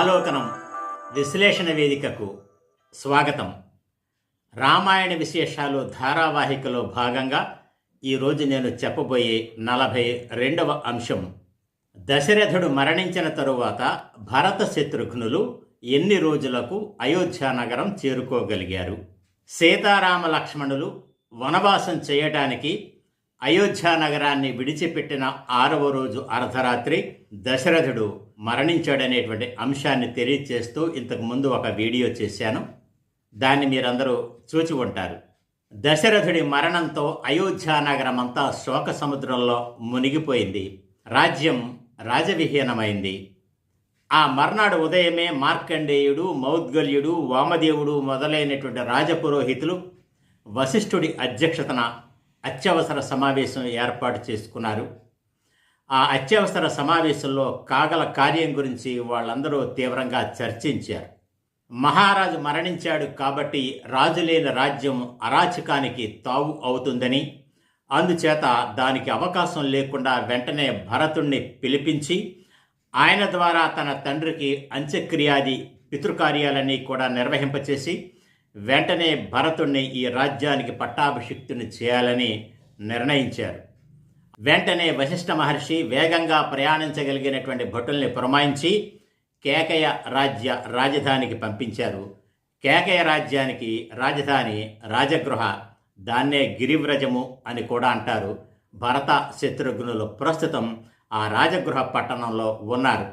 ఆలోకనం విశ్లేషణ వేదికకు స్వాగతం. రామాయణ విశేషాలు ధారావాహికలో భాగంగా ఈరోజు నేను చెప్పబోయే నలభై రెండవ అంశం. దశరథుడు మరణించిన తరువాత భరత శత్రుఘ్నులు ఎన్ని రోజులకు అయోధ్యానగరం చేరుకోగలిగారు? సీతారామ లక్ష్మణులు వనవాసం చేయటానికి అయోధ్య నగరాన్ని విడిచిపెట్టిన ఆరవ రోజు అర్ధరాత్రి దశరథుడు మరణించాడనేటువంటి అంశాన్ని తెలియచేస్తూ ఇంతకు ముందు ఒక వీడియో చేశాను. దాన్ని మీరందరూ చూచి ఉంటారు. దశరథుడి మరణంతో అయోధ్య నగరం అంతా శోక సముద్రంలో మునిగిపోయింది. రాజ్యం రాజవిహీనమైంది. ఆ మర్నాడు ఉదయమే మార్కండేయుడు మౌద్గల్యుడు వామదేవుడు మొదలైనటువంటి రాజపురోహితులు వశిష్ఠుడి అధ్యక్షతన అత్యవసర సమావేశం ఏర్పాటు చేసుకున్నారు. ఆ అత్యవసర సమావేశంలో కాగల కార్యం గురించి వాళ్ళందరూ తీవ్రంగా చర్చించారు. మహారాజు మరణించాడు కాబట్టి రాజులేని రాజ్యం అరాచకానికి తావు అవుతుందని అందుచేత దానికి అవకాశం లేకుండా వెంటనే భరతుణ్ణి పిలిపించి ఆయన ద్వారా తన తండ్రికి అంత్యక్రియాది పితృకార్యాలన్నీ కూడా నిర్వహింపచేసి వెంటనే భరతుణ్ణి ఈ రాజ్యానికి పట్టాభిషిక్తుని చేయాలని నిర్ణయించారు. వెంటనే వశిష్ఠ మహర్షి వేగంగా ప్రయాణించగలిగినటువంటి భటుల్ని పురమాయించి కేకయ రాజ్య రాజధానికి పంపించారు. కేకయ రాజ్యానికి రాజధాని రాజగృహ దాన్నే గిరివ్రజము అని కూడా అంటారు. భరత శత్రుఘ్నులు ప్రస్తుతం ఆ రాజగృహ పట్టణంలో ఉన్నారు.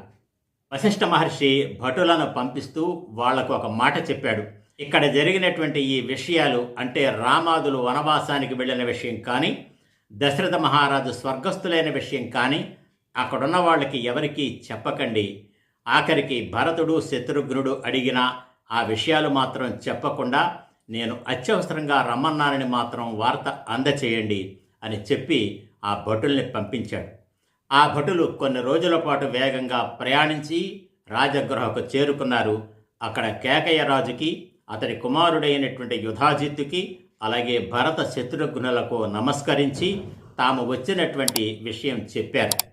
వశిష్ఠ మహర్షి భటులను పంపిస్తూ వాళ్ళకు ఒక మాట చెప్పాడు. ఇక్కడ జరిగినటువంటి ఈ విషయాలు అంటే రామాదులు వనవాసానికి వెళ్ళిన విషయం కానీ దశరథ మహారాజు స్వర్గస్థులైన విషయం కానీ అక్కడున్న వాళ్ళకి ఎవరికీ చెప్పకండి. ఆఖరికి భరతుడు శత్రుఘ్నుడు అడిగినా ఆ విషయాలు మాత్రం చెప్పకుండా నేను అత్యవసరంగా రమ్మన్నానని మాత్రం వార్త అందచేయండి అని చెప్పి ఆ భటుల్ని పంపించాడు. ఆ భటులు కొన్ని రోజుల పాటు వేగంగా ప్రయాణించి రాజగృహకు చేరుకున్నారు. అక్కడ కేకయ్య రాజుకి అతడి కుమారుడైనటువంటి యుధాజిత్తుకి అలాగే భరత శత్రుఘ్నులకు నమస్కరించి తాము వచ్చినటువంటి విషయం చెప్పారు.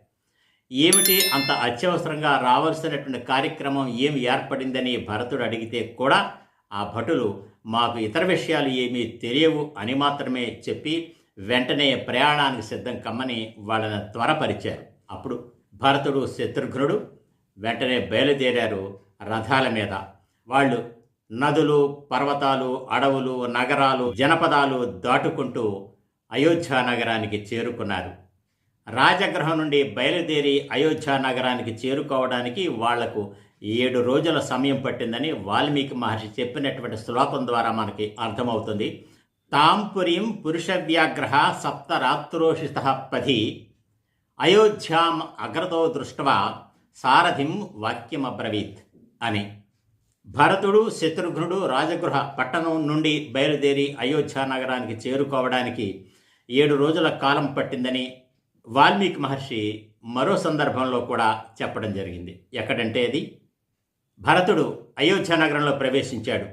ఏమిటి అంత అత్యవసరంగా రావాల్సినటువంటి కార్యక్రమం ఏమి ఏర్పడిందని భరతుడు అడిగితే కూడా ఆ భటులు మాకు ఇతర విషయాలు ఏమీ తెలియవు అని మాత్రమే చెప్పి వెంటనే ప్రయాణానికి సిద్ధం కమ్మని వాళ్ళని త్వరపరిచారు. అప్పుడు భరతుడు శత్రుఘ్నుడు వెంటనే బయలుదేరారు రథాల మీద. వాళ్ళు నదులు పర్వతాలు అడవులు నగరాలు జనపదాలు దాటుకుంటూ అయోధ్య నగరానికి చేరుకున్నారు. రాజగృహం నుండి బయలుదేరి అయోధ్య నగరానికి చేరుకోవడానికి వాళ్ళకు ఏడు రోజుల సమయం పట్టిందని వాల్మీకి మహర్షి చెప్పినటువంటి శ్లోకం ద్వారా మనకి అర్థమవుతుంది. తాంపురీం పురుషవ్యాగ్రహ సప్తరాత్రోషిత పది అయోధ్యాం అగ్రతో దృష్ట్వా సారథిం వాక్యమబ్రవీత్ అని. భరతుడు శత్రుఘ్నుడు రాజగృహ పట్టణం నుండి బయలుదేరి అయోధ్య నగరానికి చేరుకోవడానికి ఏడు రోజుల కాలం పట్టిందని వాల్మీకి మహర్షి మరో సందర్భంలో కూడా చెప్పడం జరిగింది. ఎక్కడంటే అది? భరతుడు అయోధ్య నగరంలో ప్రవేశించాడు.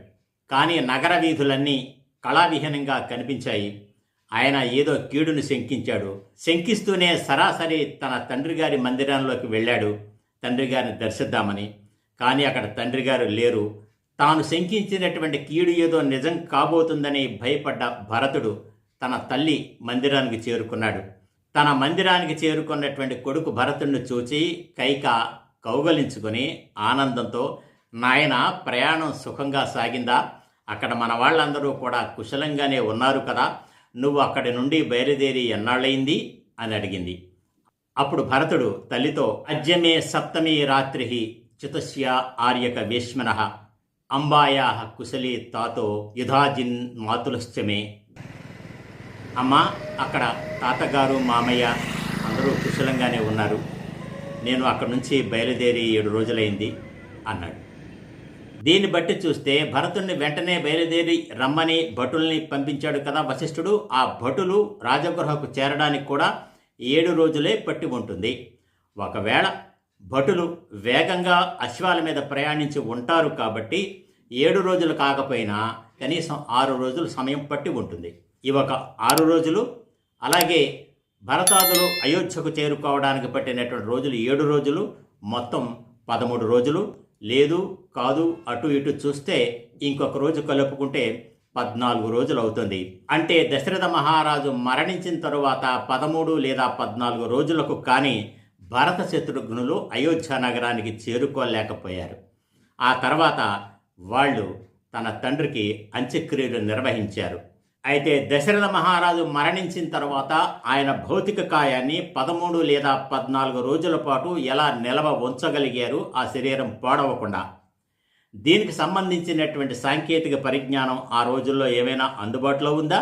కానీ నగర వీధులన్నీ కళావిహీనంగా కనిపించాయి. ఆయన ఏదో కీడును శంకించాడు. శంకిస్తూనే సరాసరి తన తండ్రి గారి మందిరంలోకి వెళ్ళాడు. తండ్రి గారిని దర్శిద్దామని కానీ అక్కడ తండ్రి గారు లేరు. తాను శంకించినటువంటి కీడు ఏదో నిజం కాబోతుందని భయపడ్డ భరతుడు తన తల్లి మందిరానికి చేరుకున్నాడు. తన మందిరానికి చేరుకున్నటువంటి కొడుకు భరతుడిని చూచి కైక కౌగలించుకొని ఆనందంతో నాయన ప్రయాణం సుఖంగా సాగిందా? అక్కడ మన వాళ్ళందరూ కూడా కుశలంగానే ఉన్నారు కదా. నువ్వు అక్కడి నుండి బయలుదేరి ఎన్నాళ్ళయింది? అని అడిగింది. అప్పుడు భరతుడు తల్లితో అజ్యమే సప్తమి రాత్రి చితస్య ఆర్యక వేష్మన అంబాయా కుశలి తాతో యుధాజిన్ మాతులశ్చమే అమ్మ అక్కడ తాతగారు మామయ్య అందరూ కుశలంగానే ఉన్నారు. నేను అక్కడి నుంచి బయలుదేరి ఏడు రోజులైంది అన్నాడు. దీన్ని బట్టి చూస్తే భరతుణ్ణి వెంటనే బయలుదేరి రమ్మని భటుల్ని పంపించాడు కదా వశిష్ఠుడు. ఆ భటులు రాజగృహకు చేరడానికి కూడా ఏడు రోజులే పట్టి ఉంటుంది. ఒకవేళ భటులు వేగంగా అశ్వాల మీద ప్రయాణించి ఉంటారు కాబట్టి ఏడు రోజులు కాకపోయినా కనీసం ఆరు రోజులు సమయం పట్టి ఉంటుంది. ఈ ఒక ఆరు రోజులు అలాగే భరతాదులు అయోధ్యకు చేరుకోవడానికి పట్టినటువంటి రోజులు ఏడు రోజులు మొత్తం పదమూడు రోజులు. లేదు కాదు అటు ఇటు చూస్తే ఇంకొక రోజు కలుపుకుంటే పద్నాలుగు రోజులు అవుతుంది. అంటే దశరథ మహారాజు మరణించిన తరువాత పదమూడు లేదా పద్నాలుగు రోజులకు కానీ భరత శత్రుఘ్నులు అయోధ్య నగరానికి చేరుకోలేకపోయారు. ఆ తర్వాత వాళ్ళు తన తండ్రికి అంత్యక్రియలు నిర్వహించారు. అయితే దశరథ మహారాజు మరణించిన తర్వాత ఆయన భౌతిక కాయాన్ని పదమూడు లేదా పద్నాలుగు రోజుల పాటు ఎలా నిలవ ఉంచగలిగారు ఆ శరీరం పాడవకుండా. దీనికి సంబంధించినటువంటి సాంకేతిక పరిజ్ఞానం ఆ రోజుల్లో ఏమైనా అందుబాటులో ఉందా?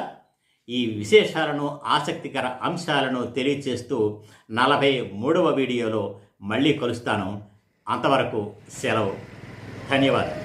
ఈ విశేషాలను ఆసక్తికర అంశాలను తెలియచేస్తూ నలభై మూడవ వీడియోలో మళ్ళీ కలుస్తాను. అంతవరకు సెలవు. ధన్యవాదాలు.